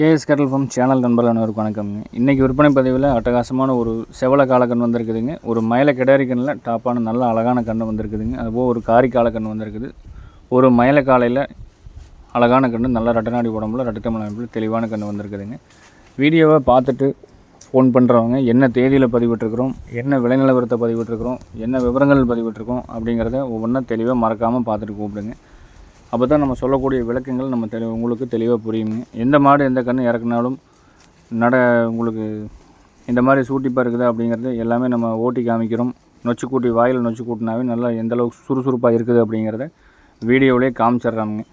KS கேட்டல் form channel நண்பர்கள் ஒரு வணக்கம். இன்றைக்கி விற்பனை பதிவில் அட்டகாசமான ஒரு செவல காலக்கண் வந்திருக்குதுங்க. ஒரு மயில கிடாரி கண்ணில் டாப்பான நல்ல அழகான கன்று வந்திருக்குதுங்க. அதுபோல் ஒரு காரி காலக்கண் வந்திருக்குது. ஒரு மயில காலையில் அழகான கன்று நல்ல ரெட்டநாடி உடம்புல ரெட்டத்தமிழ் அமைப்பில் தெளிவான கண் வந்திருக்குதுங்க. வீடியோவை பார்த்துட்டு ஃபோன் பண்ணுறவங்க என்ன தேதியில் பதிவிட்டுருக்குறோம் என்ன விலைநிலவரத்தை பதிவிட்டுருக்குறோம் என்ன விவரங்கள் பதிவிட்டுருக்கோம் அப்படிங்கிறத ஒவ்வொன்றா தெளிவாக மறக்காமல் பார்த்துட்டு கூப்பிடுங்க. அப்போ தான் நம்ம சொல்லக்கூடிய விளக்கங்கள் நம்ம தெளி உங்களுக்கு தெளிவாக புரியுங்க எந்த மாடு எந்த கன்று இறக்குனாலும் நட உங்களுக்கு இந்த மாதிரி சூட்டிப்பாக இருக்குது அப்படிங்கிறது எல்லாமே நம்ம ஓட்டி காமிக்கிறோம். நொச்சு கூட்டி வாயில் நொச்சு கூட்டினாவே நல்லா எந்தளவுக்கு சுறுசுறுப்பாக இருக்குது அப்படிங்கிறத வீடியோவிலே காமிச்சிட்றாங்க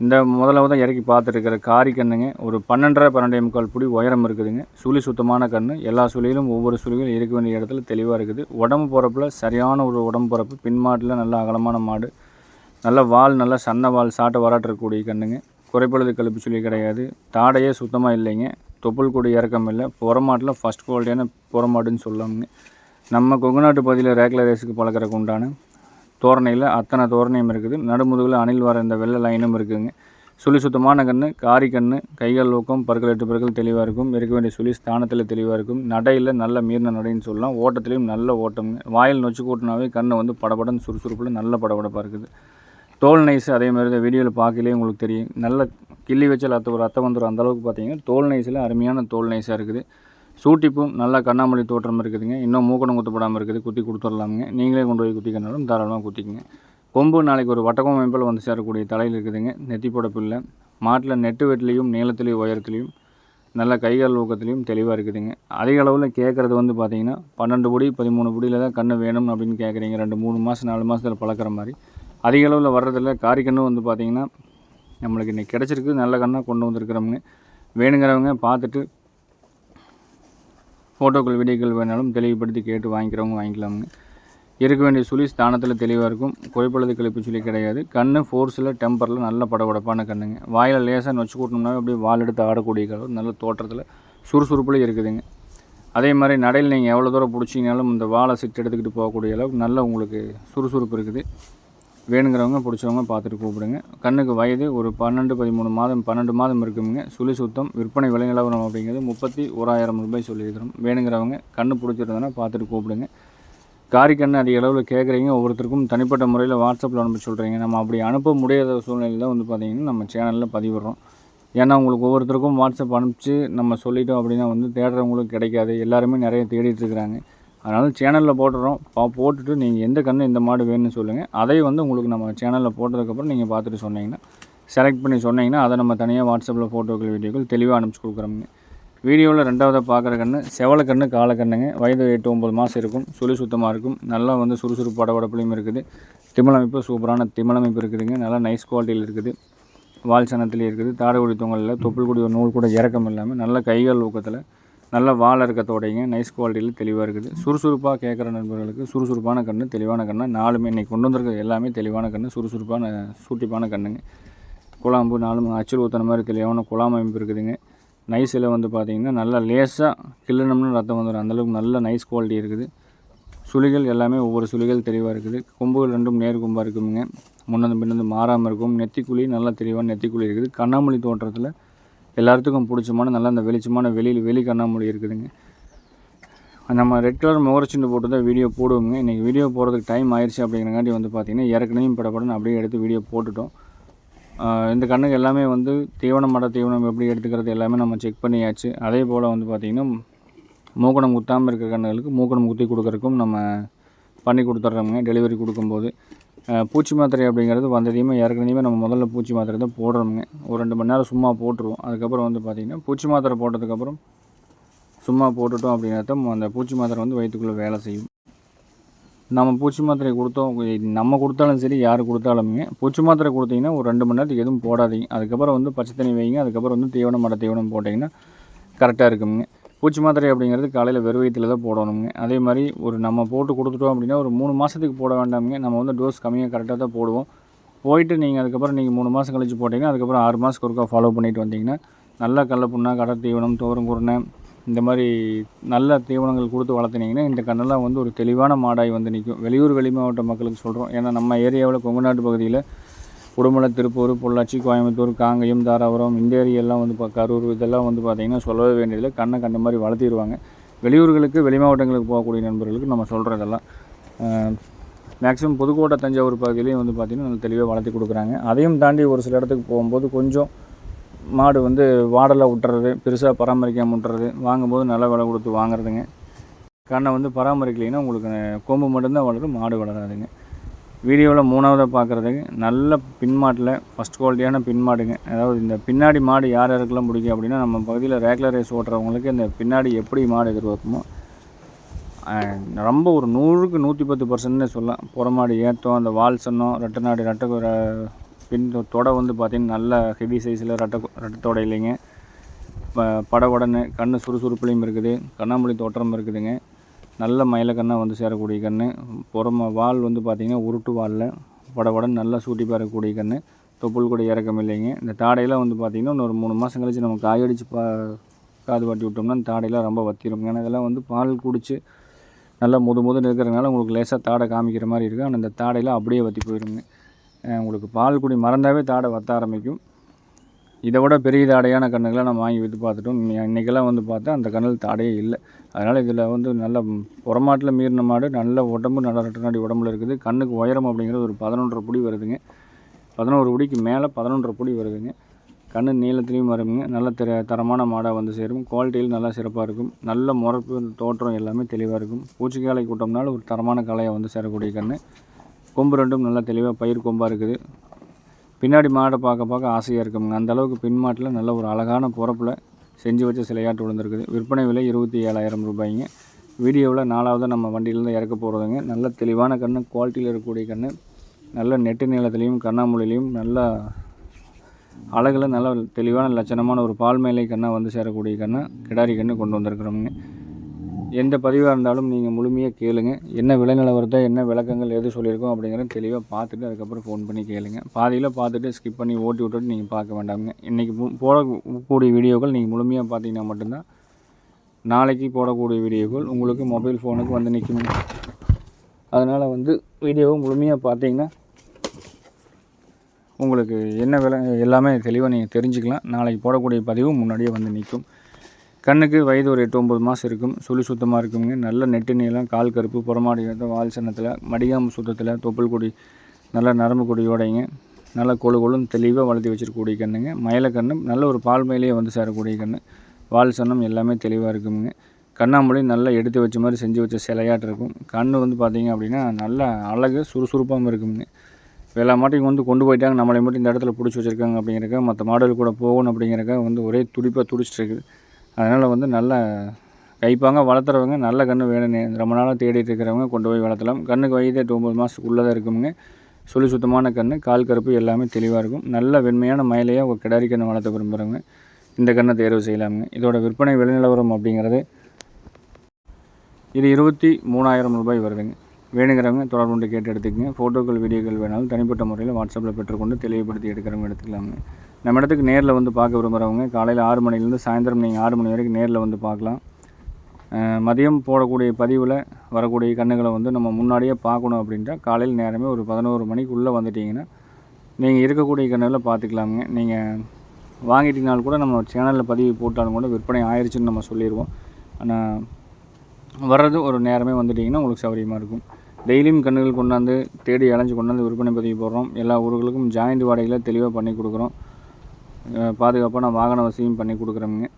இந்த முதலாவது தான் இறக்கி பார்த்துருக்கிற காரி கண்ணுங்க. ஒரு பன்னெண்டரை பன்னெண்டே முக்கால் பிடி உயரம் இருக்குதுங்க. சுழி சுத்தமான கன்று எல்லா சுழியிலும் ஒவ்வொரு சுழியிலும் இருக்க வேண்டிய இடத்துல தெளிவாக இருக்குது. உடம்பு போகிறப்பில் சரியான ஒரு உடம்பு போகிறப்பு பின் மாட்டில் நல்ல அகலமான மாடு. நல்ல வால் நல்ல சன்ன வால் சாட்டை வராட்டக்கூடிய கண்ணுங்க. குறைப்பழுது கழுப்பு சொல்லி கிடையாது. தாடையே சுத்தமாக இல்லைங்க. தொப்புள் கொடி இறக்கம் இல்லை. புறமாட்டில் ஃபஸ்ட் குவாலிட்டியான புறமாட்டுன்னு சொல்லாமுங்க நம்ம கொங்குநாட்டு பகுதியில் ரேக்ல ரேஸுக்கு பழக்கிறக்கு உண்டான தோரணையில் அத்தனை தோரணையும் இருக்குது. நடுமுதுகில் அணில் வர இந்த வெள்ளை லைனும் இருக்குதுங்க சுழி சுத்தமான கன்று காரி கன்று கைகள் ஊக்கம் பற்கள் எட்டு பற்கள் தெளிவாக இருக்கும். இருக்க வேண்டிய சுழி ஸ்தானத்தில் தெளிவாக இருக்கும். நடையில் நல்ல மீறின நடைன்னு சொல்லலாம். ஓட்டத்துலேயும் நல்ல ஓட்டம்ங்க. வாயில் நொச்சு கூட்டினாவே கண்ணு வந்து படபடன்னு சுறுசுறுப்பில் நல்ல படபடப்பாக இருக்குது. தோல் நைஸ் அதே மாதிரி தான் வீடியோவில் பார்க்கலே உங்களுக்கு தெரியும். நல்ல கிள்ளி வச்சால் அத்த ஒரு அத்தை வந்துடும் அந்தளவுக்கு பார்த்தீங்கன்னா தோல் நைஸில் அருமையான தோல் நைஸாக இருக்குது. சூட்டிப்பும் நல்லா கண்ணாமொழி தோற்றம் இருக்குதுங்க. இன்னும் மூக்கணம் குத்தப்படாமல் இருக்குது. குத்தி கொடுத்துடலாமுங்க நீங்களே கொண்டு போய் குத்திக்கனாலும் தாராளமாக குத்திக்குங்க. கொம்பு நாளைக்கு ஒரு வட்டக்கம் அமைப்பில் வந்து சேரக்கூடிய தலையில் இருக்குதுங்க. நெத்தி புடப்பில்லை மாட்டில் நெட்டு வெட்டிலையும் நீளத்துலேயும் உயரத்துலேயும் நல்ல கைகால் ஊக்கத்துலேயும் தெளிவாக இருக்குதுங்க. அதிக அளவில் கேட்குறது வந்து பார்த்தீங்கன்னா பன்னெண்டு பொடி பதிமூணு பொடியில் தான் கண்ணு வேணும் அப்படின்னு கேட்குறீங்க. ரெண்டு மூணு மாதம் நாலு மாதத்தில் பழக்கிற மாதிரி. அதிக அளவில் வர்றதில்ல. காரி கன்று வந்து பார்த்திங்கன்னா நம்மளுக்கு இன்றைக்கி கிடச்சிருக்கு. நல்ல கண்ணாக கொண்டு வந்திருக்கிறவங்க. வேணுங்கிறவங்க பார்த்துட்டு ஃபோட்டோக்கள் வீடியோக்கள் வேணாலும் தெளிவுபடுத்தி கேட்டு வாங்கிக்கிறவங்க வாங்கிக்கலாமுங்க. இருக்க வேண்டிய சுழி ஸ்தானத்தில் தெளிவாக இருக்கும். குறைப்பழுது கழிப்பு சுழி கிடையாது. கண் ஃபோர்ஸில் டெம்பரில் நல்ல படபடப்பான கண்ணுங்க. வாயில் லேசாக நொச்சு கூட்டணும்னா அப்படியே வால் எடுத்து ஆடக்கூடிய அளவு நல்ல தோற்றத்தில் சுறுசுறுப்பில் இருக்குதுங்க. அதே மாதிரி நடையில் நீங்கள் எவ்வளோ தூரம் பிடிச்சிங்கனாலும் இந்த வாழை சிட்டு எடுத்துக்கிட்டு போகக்கூடிய அளவுக்கு நல்ல உங்களுக்கு சுறுசுறுப்பு இருக்குது. வேணுங்கிறவங்க பிடிச்சவங்க பார்த்துட்டு கூப்பிடுங்க. கண்ணுக்கு வயது ஒரு பன்னெண்டு பதிமூணு மாதம் பன்னெண்டு மாதம் இருக்குங்க. சுழி சுத்தம் விற்பனை விலை நிலவரம் அப்படிங்கிறது முப்பத்தி ஓராயிரம் ரூபாய் சொல்லியிருக்கிறோம். வேணுங்கிறவங்க கண்ணு பிடிச்சிருந்தனா பார்த்துட்டு கூப்பிடுங்க. காரி அதிக அளவில் கேட்குறீங்க. ஒவ்வொருத்தருக்கும் தனிப்பட்ட முறையில் வாட்ஸ்அப்பில் அனுப்ப சொல்கிறீங்க நம்ம அப்படி அனுப்ப முடியாத சூழ்நிலையில் வந்து பார்த்திங்கன்னா நம்ம சேனலில் பதிவிடுறோம். ஏன்னா உங்களுக்கு ஒவ்வொருத்தருக்கும் வாட்ஸ்அப் அனுப்பிச்சு நம்ம சொல்லிட்டோம் அப்படின்னா வந்து தேடுறவங்களுக்கு கிடைக்காது. எல்லாருமே நிறைய தேடிட்டு இருக்கிறாங்க. அதனால் சேனலில் போட்டுறோம். பா போட்டுட்டு நீங்கள் எந்த கன்று எந்த மாடு வேணும்னு சொல்லுங்கள் அதை வந்து உங்களுக்கு நம்ம சேனலில் போட்டதுக்கப்புறம் நீங்கள் பார்த்துட்டு சொன்னீங்கன்னா செலக்ட் பண்ணி சொன்னீங்கன்னா அதை நம்ம தனியாக வாட்ஸ்அப்பில் ஃபோட்டோக்கள் வீடியோக்கள் தெளிவாக அனுப்பிச்சி கொடுக்குறோங்க வீடியோவில் ரெண்டாவதாக பார்க்குற கன்று செவல கன்று காலை கண்ணுங்க. வயது எட்டு ஒம்பது மாதம் இருக்கும். சுழி சுத்தமாக இருக்கும். நல்லா வந்து சுறுசுறுப்பு படபடப்புலையும் இருக்குது. திமிழமைப்பு சூப்பரான திமிழமைப்பு இருக்குதுங்க. நல்லா நைஸ் குவாலிட்டியில் இருக்குது. வால் சனத்துலேயும் இருக்குது. தாடைக்குடி தொங்கலில் தொப்புள் குடி ஒரு நூல் கூட இறக்கம் இல்லாமல் நல்ல கைகள் ஊக்கத்தில் நல்ல வாழை இருக்கத்தோடைங்க நைஸ் குவாலிட்டியில் தெளிவாக இருக்குது. சுறுசுறுப்பாக கேட்குற நண்பர்களுக்கு சுறுசுறுப்பான கன்று தெளிவான கன்று நாலுமே இன்றைக்கி கொண்டு வந்திருக்கிறது எல்லாமே தெளிவான கன்று சுறுசுறுப்பான சூட்டிப்பான கண்ணுங்க. குழாம்பு நாலு அச்சில் ஊற்றுன மாதிரி தெளிவான குழாம் அமைப்பு இருக்குதுங்க. நைஸில் வந்து பார்த்திங்கன்னா நல்லா லேசாக கிள்ளணும்னு ரத்தம் வந்துடும் அந்தளவுக்கு நல்ல நைஸ் குவாலிட்டி இருக்குது. சுழிகள் எல்லாமே ஒவ்வொரு சுழிகள் தெளிவாக இருக்குது. கொம்புகள் ரெண்டும் நேர் கொம்பாக இருக்குங்க முன்னது பின்னது மாறாமல் இருக்கும். நெத்திக்குழி நல்லா தெளிவான நெத்திக்குழி இருக்குது. கண்ணாமொழி தோற்றத்தில் எல்லாத்துக்கும் பிடிச்சமான நல்லா அந்த வெளிச்சமான வெளியில் வெளி கண்ணாமூடி இருக்குதுங்க. நம்ம ரெட் கலர் முகரச்சுண்டு போட்டு தான் வீடியோ போடுவோங்க. இன்றைக்கி வீடியோ போடுறதுக்கு டைம் ஆயிடுச்சு அப்படிங்கிறங்காட்டி வந்து பார்த்திங்கன்னா ஏற்கனவே படப்படன்னு அப்படியே எடுத்து வீடியோ போட்டுட்டோம். இந்த கண்ணுக்கு எல்லாமே வந்து தீவனம் மட தீவனம் எப்படி எடுத்துக்கிறது எல்லாமே நம்ம செக் பண்ணியாச்சு. அதே போல் வந்து பார்த்திங்கன்னா மூக்கணம் குத்தாமல் இருக்கிற கண்ணுகளுக்கு மூக்கணம் குத்தி கொடுக்குறக்கும் நம்ம பண்ணி கொடுத்துட்றோமுங்க டெலிவரி கொடுக்கும்போது. பூச்சி மாத்திரை அப்படிங்கிறது வந்ததையுமே ஏற்கனவே நம்ம முதல்ல பூச்சி மாத்திரை தான் போடுறோமுங்க. ஒரு ரெண்டு மணி நேரம் சும்மா போட்டுருவோம். அதுக்கப்புறம் வந்து பார்த்திங்கன்னா பூச்சி மாத்திரை போட்டதுக்கப்புறம் சும்மா போட்டுட்டோம் அப்படின்னா அந்த பூச்சி மாத்திரை வந்து வயிற்றுக்குள்ளே வேலை செய்யும். நம்ம பூச்சி மாத்திரை கொடுத்தோம். நம்ம கொடுத்தாலும் சரி யார் கொடுத்தாலுமே பூச்சி மாத்திரை கொடுத்தீங்கன்னா ஒரு ரெண்டு மணி நேரத்துக்கு எதுவும் போடாதீங்க. அதுக்கப்புறம் வந்து பச்சை தண்ணி வைங்க. அதுக்கப்புறம் வந்து தீவனம் மட தீவனம் போட்டிங்கன்னா கரெக்டாக இருக்குங்க பூச்சி மாத்திரை அப்படிங்கிறது காலையில் வெறும் வயிற்றில் தான் போடணுங்க அதே மாதிரி ஒரு நம்ம போட்டு கொடுத்துட்டோம் அப்படின்னா ஒரு மூணு மாதத்துக்கு போட வேண்டாமுங்க. நம்ம வந்து டோஸ் கம்மியாக கரெக்டாக தான் போடுவோம். போயிட்டு நீங்கள் அதுக்கப்புறம் நீங்கள் மூணு மாதம் கழிச்சு போட்டிங்கன்னா அதுக்கப்புறம் ஆறு மாதத்துக்கு ஒருக்கா ஃபாலோ பண்ணிட்டு வந்தீங்கன்னா நல்லா கடல புண்ணா கடை தீவனம் தோறும் குருணை இந்த மாதிரி நல்ல தீவனங்கள் கொடுத்து வளர்த்துனீங்கன்னா இந்த கண்ணெல்லாம் வந்து ஒரு தெளிவான மாடாய் வந்து நிற்கும். வெளியூர் வெளி மாவட்ட மக்களுக்கு சொல்கிறோம் ஏன்னா நம்ம ஏரியாவில் கொங்குநாட்டு பகுதியில் உடுமலை திருப்பூர் பொள்ளாச்சி கோயம்புத்தூர் காங்கயம் தாராபுரம் இந்த ஏரியெல்லாம் வந்து இப்போ கரூர் இதெல்லாம் வந்து பார்த்திங்கன்னா சொல்லவே வேண்டியதில்லை. கண்ணை கண்ட மாதிரி வளர்த்திடுவாங்க வெளியூர்களுக்கு வெளி மாவட்டங்களுக்கு போகக்கூடிய நண்பர்களுக்கு நம்ம சொல்கிறதெல்லாம் மேக்ஸிமம் புதுக்கோட்டை தஞ்சாவூர் பகுதியிலையும் வந்து பார்த்திங்கன்னா நல்ல தெளிவாக வளர்த்தி கொடுக்குறாங்க. அதையும் தாண்டி ஒரு சில இடத்துக்கு போகும்போது கொஞ்சம் மாடு வந்து வாடலை விட்டுறது பெருசாக பராமரிக்காமல் விட்டுறது வாங்கும்போது நல்ல விலை கொடுத்து வாங்குறதுங்க. கண்ணை வந்து பராமரிக்கலைன்னா உங்களுக்கு கொம்பு மட்டும்தான் வளரும் மாடு வளராதுங்க. வீடியோவில் மூணாவதாக பார்க்குறதுக்கு நல்ல பின்மாட்டில் ஃபஸ்ட் குவாலிட்டியான பின்மாடுங்க. அதாவது இந்த பின்னாடி மாடு யார் யாருக்கெல்லாம் பிடிக்கும் அப்படின்னா நம்ம பகுதியில் ரேகுலர் ரேஸ் ஓட்டுறவங்களுக்கு இந்த பின்னாடி எப்படி மாடு எதிர்பார்க்குமோ ரொம்ப ஒரு நூறுக்கு நூற்றி பத்து பர்சன்ட்னே சொல்லலாம். புறமாடு ஏற்றம் அந்த வால் சன்னம் ரெட்டை நாடு ரெட்டை பின் தொ- தொடை வந்து பார்த்திங்கன்னா நல்ல ஹெவி சைஸில் ரெட்டை கு- ரெட்டை தொடை இல்லைங்க ப படவடன்னு கண் சுறுசுறுப்புலையும் இருக்குது. கண்ணாமொழி தோற்றம் இருக்குதுங்க. நல்ல மயில வந்து சேரக்கூடிய கன்று புறம வால் வந்து பார்த்திங்கன்னா உருட்டு வாலில். படபடன்னு நல்லா சூட்டி பெறக்கூடிய கன்று தொப்புள் கூட இறக்கம் இல்லைங்க. இந்த தாடையெல்லாம் வந்து பார்த்திங்கன்னா இன்னொரு மூணு மாதம் கழிச்சு நம்ம காயடிச்சு பா காது வாட்டி விட்டோம்னா அந்த தாடையெல்லாம் ரொம்ப வத்திரும். ஏன்னா இதெல்லாம் வந்து பால் குடிச்சு நல்லா முது முதுன்னு இருக்கிறதுனால உங்களுக்கு லேசாக தாடை காமிக்கிற மாதிரி இருக்கும் ஆனால் இந்த தாடையெல்லாம் அப்படியே வற்றி போயிருங்க. உங்களுக்கு பால் குடி மறந்தாவே தாடை வத்த ஆரம்பிக்கும். இதை விட பெரிய தாடையான கண்ணுகளை நம்ம வாங்கி விற்று பார்த்துட்டோம். இன்றைக்கெல்லாம் வந்து பார்த்தா அந்த கண்ணில் தாடையே இல்லை. அதனால் இதில் வந்து நல்ல புறமாட்டில் மீறின மாடு நல்ல உடம்பு நல்ல ரெட்டநாடி உடம்புல இருக்குது. கண்ணுக்கு உயரம் அப்படிங்கிறது ஒரு பதினொன்றரை புடி வருதுங்க. பதினோரு புடிக்கு மேலே பதினொன்றரை புடி வருதுங்க. கண்ணு நீளத்துலேயும் வருங்க நல்ல திர தரமான மாடாக வந்து சேரும். குவாலிட்டியில் நல்லா சிறப்பாக இருக்கும். நல்ல முறப்பு தோற்றம் எல்லாமே தெளிவாக இருக்கும். பூச்சிக்காலை கூட்டம்னால ஒரு தரமான கலையை வந்து சேரக்கூடிய கண்ணு. கொம்பு ரெண்டும் நல்லா தெளிவாக பயிர் கொம்பாக இருக்குது. பின்னாடி மாடை பார்க்க பார்க்க ஆசையாக இருக்குங்க அந்த அளவுக்கு பின் மாட்டில் நல்ல ஒரு அழகான பொறப்பில் செஞ்சு வச்ச சிலையாட்டு விழுந்திருக்குது. விற்பனை விலை இருபத்தி ஏழாயிரம் ரூபாய்ங்க. வீடியோவில் நாலாவது நம்ம வண்டியிலேருந்து இறக்க போகிறதுங்க நல்ல தெளிவான கன்று குவாலிட்டியில் இருக்கக்கூடிய கன்று நல்ல நெட்டு நீளத்துலேயும் கண்ணாமூலையிலையும் நல்லா அழகில் நல்ல தெளிவான லட்சணமான ஒரு பால் மேலை கண்ணாக வந்து சேரக்கூடிய கண்ணை கிடாரி கன்று கொண்டு வந்திருக்கிறோமுங்க. எந்த பதிவாக இருந்தாலும் நீங்கள் முழுமையாக கேளுங்க. என்ன விலை நிலவரத்தை என்ன விளக்கங்கள் எது சொல்லியிருக்கோம் அப்படிங்கிறத தெளிவாக பார்த்துட்டு அதுக்கப்புறம் ஃபோன் பண்ணி கேளுங்க. பாதியில் பார்த்துட்டு ஸ்கிப் பண்ணி ஓட்டி விட்டுட்டு நீங்கள் பார்க்க வேண்டாமுங்க. இன்றைக்கி போடக்கூடிய வீடியோக்கள் நீங்கள் முழுமையாக பார்த்தீங்கன்னா மட்டும்தான். நாளைக்கு போடக்கூடிய வீடியோக்கள் உங்களுக்கு மொபைல் ஃபோனுக்கு வந்து நிற்கும் அதனால் வந்து வீடியோவை முழுமையாக பார்த்தீங்கன்னா உங்களுக்கு என்ன விலை எல்லாமே தெளிவாக நீங்கள் தெரிஞ்சுக்கலாம். நாளைக்கு போடக்கூடிய பதிவும் முன்னாடியே வந்து நிற்கும். கண்ணுக்கு வயது ஒரு எட்டு ஒம்பது மாதம் இருக்கும். சுழி சுத்தமாக இருக்குங்க. நல்ல நெட்டு நீளம் கால் கருப்பு புறமாடி வால் சன்னத்தில் மடிகாம்பு சுத்தத்தில் தொப்புள் கொடி நல்ல நரம்பு கொடியோடைங்க. நல்ல கொழு கொழுன்னு தெளிவாக வளர்த்தி வச்சிருக்கக்கூடிய கண்ணுங்க. மயில கண்ணு நல்ல ஒரு பால் மயிலே வந்து சேரக்கூடிய கண்ணு. வால் சன்னம் எல்லாமே தெளிவாக இருக்குங்க. கண்ணாமொழி நல்லா எடுத்து வச்ச மாதிரி செஞ்சு வச்ச சிலையாட்டு இருக்கும். கண் வந்து பார்த்திங்க அப்படின்னா நல்லா அழகு சுறுசுறுப்பாகவும் இருக்குங்க. எல்லா மாட்டையும் வந்து கொண்டு போயிட்டாங்க. நம்மளை மட்டும் இந்த இடத்துல பிடிச்சி வச்சுருக்காங்க அப்படிங்கிறக்க மற்ற மாடல் கூட போகணும் அப்படிங்கிறக்க வந்து ஒரே துடிப்பாக துடிச்சிட்டு இருக்குது. அதனால் வந்து நல்ல கைப்பாங்க வளர்த்துறவங்க நல்ல கன்று வேணும்னு. ரொம்ப நாளாக தேடிட்டு இருக்கிறவங்க கொண்டு போய் வளர்த்தலாம். கண்ணுக்கு வயது எட்டு ஒம்பது மாதத்துக்குள்ளே தான் இருக்குங்க சுழி சுத்தமான கன்று கால் கருப்பு எல்லாமே தெளிவாக இருக்கும். நல்ல வெண்மையான மயிலையாக ஒரு கிடாரி கன்று வளர்த்த விரும்புகிறவங்க இந்த கன்றை தேர்வு செய்யலாமுங்க இதோட விற்பனை விலைநிலவரம் அப்படிங்கிறது இது இருபத்தி மூணாயிரம் ரூபாய் வருதுங்க. வேணுங்கிறவங்க தொடர்பு கொண்டு கேட்டு எடுத்துக்கங்க. ஃபோட்டோக்கள் வீடியோக்கள் வேணாலும் தனிப்பட்ட முறையில் வாட்ஸ்அப்பில் பெற்றுக்கொண்டு தெளிவுபடுத்தி எடுக்கிறவங்க எடுத்துக்கலாங்க. நம்ம இடத்துக்கு நேரில் வந்து பார்க்க விரும்புகிறவங்க காலையில் ஆறு மணிலேருந்து சாயந்தரம் நீங்கள் ஆறு மணி வரைக்கும் நேரில் வந்து பார்க்கலாம். மதியம் போடக்கூடிய பதிவில் வரக்கூடிய கண்ணுகளை வந்து நம்ம முன்னாடியே பார்க்கணும் அப்படின்ட்டா காலையில் நேரமே ஒரு பதினோரு மணிக்குள்ளே வந்துட்டிங்கன்னா நீங்கள் இருக்கக்கூடிய கண்ணுகளை பார்த்துக்கலாமுங்க நீங்கள் வாங்கிட்டீங்கனாலும் கூட நம்ம சேனலில் பதிவு போட்டாலும் கூட விற்பனை ஆயிடுச்சுன்னு நம்ம சொல்லிடுவோம் ஆனால் வர்றது ஒரு நேரமே வந்துட்டிங்கன்னா உங்களுக்கு சௌகரியமாக இருக்கும். டெய்லியும் கண்ணுகள் கொண்டாந்து தேடி அலைஞ்சு கொண்டாந்து விற்பனை பதிவு போடுறோம். எல்லா ஊர்களுக்கும் ஜாயிண்ட் வாடகையில் தெளிவாக பண்ணி கொடுக்குறோம். பாதுகாப்பான வாகன வசதியும் பண்ணி கொடுக்குறோமுங்க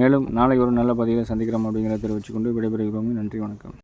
மேலும் நாளை ஒரு நல்ல பதிவில் சந்திக்கிறோம் அப்படிங்கிறத தெரிவிச்சுக்கொண்டு விடைபெறுகிறோம் நன்றி வணக்கம்.